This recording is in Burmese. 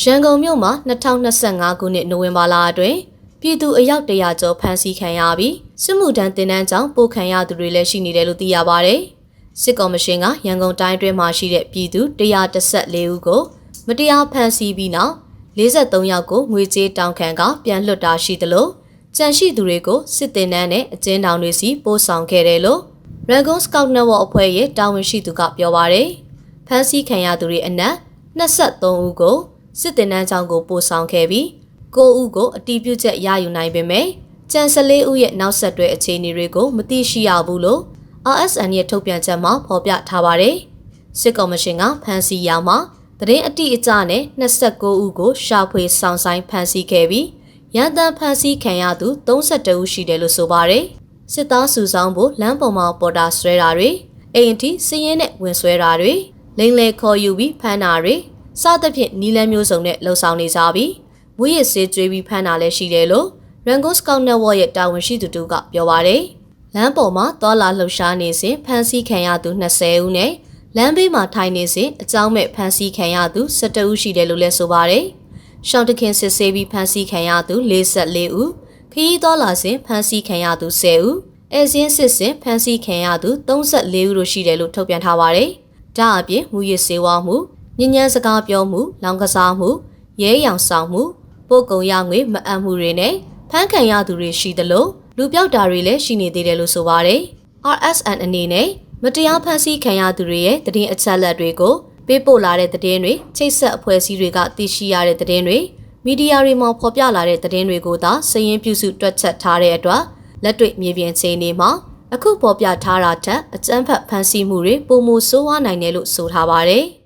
ရန်ကုန်မြို့မှာ2025ခုနှစ်နိုဝင်ဘာလအတွင်းပြည်သူအယောက်တရာကျော်ဖမ်းဆီးခံရပြီးစစ်မှုထမ်းတင်တန်းကြောင့်ပို့ခံရသူတွေလည်းရှိနေတယ်လို့သိရပါဗျ။စစ်ကော်မရှင်ကရန်ကုန်တိုင်းအတွင်းမှာရှိတဲ့ပြည်သူ114ဦးကိုမတရားဖမ်းဆီးပြီးနောက်43ယောက်ကိုငွေကြေးတောင်းခံကပြန်လွှတ်တာရှိသလိုကြန့်ရှိသူတွေကိုစစ်တင်တန်းနဲ့အကျဉ်းထောင်တွေစီပို့ဆောင်ခဲ့တယ်လို့ Dragon Scout Network အဖွဲ့ရဲ့တာဝန်ရှိသူကပြောပါရယ်ဖမ်းဆီးခံရသူတွေအနက်23ဦးကို စစ်တင်တန်းကြောင့်ကိုပို့ဆောင်ခဲ့ပြီး9ဦးကိုအတီးပြုတ်ချက်ရယူနိုင်ပေမဲ့ကြံ14ဦးရဲ့နောက်ဆက်တွဲအခြေအနေတွေကိုမသိရှိရဘူးလို့ RSN ရဲ့ထုတ်ပြန်ချက်မှာဖော်ပြထားပါတယ်စစ်ကော်မရှင်ကဖမ်းဆီးရမှာသတင်းအတိအကျနဲ့29ဦးကိုရှာဖွေဆောင်ဆိုင်ဖမ်းဆီးခဲ့ပြီးရန်တမ်းဖမ်းဆီးခံရသူ32ဦးရှိတယ်လို့ဆိုပါတယ်စစ်သားစုဆောင်ဖို့လမ်းပေါ်မှာပေါ်တာဆွဲတာတွေအိမ်အထိစည်ရင်နဲ့ဝင်ဆွဲတာတွေလိန်လေခေါ်ယူပြီးဖမ်းတာတွေ စသဖြင့်နီလန်းမျိုးစုံနဲ့လှုံ့ဆော်နေကြပြီးဝိရစ်စေးကျွေးပြီးဖမ်းတာလည်းရှိတယ်လို့ Rango Scout Network ရဲ့တာဝန်ရှိသူတို့ကပြောပါတယ်လမ်းပေါ်မှာသွာလာလှုပ်ရှားနေစဉ်ဖမ်းဆီးခံရသူ20ဦးနဲ့လမ်းဘေးမှာထိုင်နေစဉ်အကြောင်းမဲ့ဖမ်းဆီးခံရသူ17ဦးရှိတယ်လို့လည်းဆိုပါတယ်။ရှောင်းတခင်စစ်ဆေးပြီးဖမ်းဆီးခံရသူ44ဦးခရီးသွားလာစဉ်ဖမ်းဆီးခံရသူ10ဦးအဲဇင်းစစ်စဉ်ဖမ်းဆီးခံရသူ34ဦးတို့ရှိတယ်လို့ထုတ်ပြန်ထားပါတယ်။ဒါအပြင်မူရစ်စေဝါမှု ညဉ့်ညမ်းစကားပြောမှုလောင်ကစားမှုရဲရောင်ဆောင်မှုပို့ကုံရငွေမအပ်မှုတွေနဲ့ဖမ်းခံရသူတွေရှိသလိုလူပြောက်တာတွေလည်းရှိနေသေးတယ်လို့ဆိုပါတယ်။ RSN အနေနဲ့မတရားဖမ်းဆီးခံရသူတွေရဲ့တည်င်းအချက်လက်တွေကိုပေးပို့လာတဲ့သတင်းတွေချိတ်ဆက်အဖွဲ့အစည်းတွေကသိရှိရတဲ့သတင်းတွေမီဒီယာတွေမှာဖော်ပြလာတဲ့သတင်းတွေကိုသာစည်ရင်းပြုစုတွက်ချက်ထားတဲ့အတွက်လက်တွေ့မြေပြင်ခြေအနေမှာအခုပေါ်ပြထားတာထက်အကြမ်းဖက်ဖမ်းဆီးမှုတွေပုံမဆိုးဝါးနိုင်တယ်လို့ဆိုထားပါတယ်။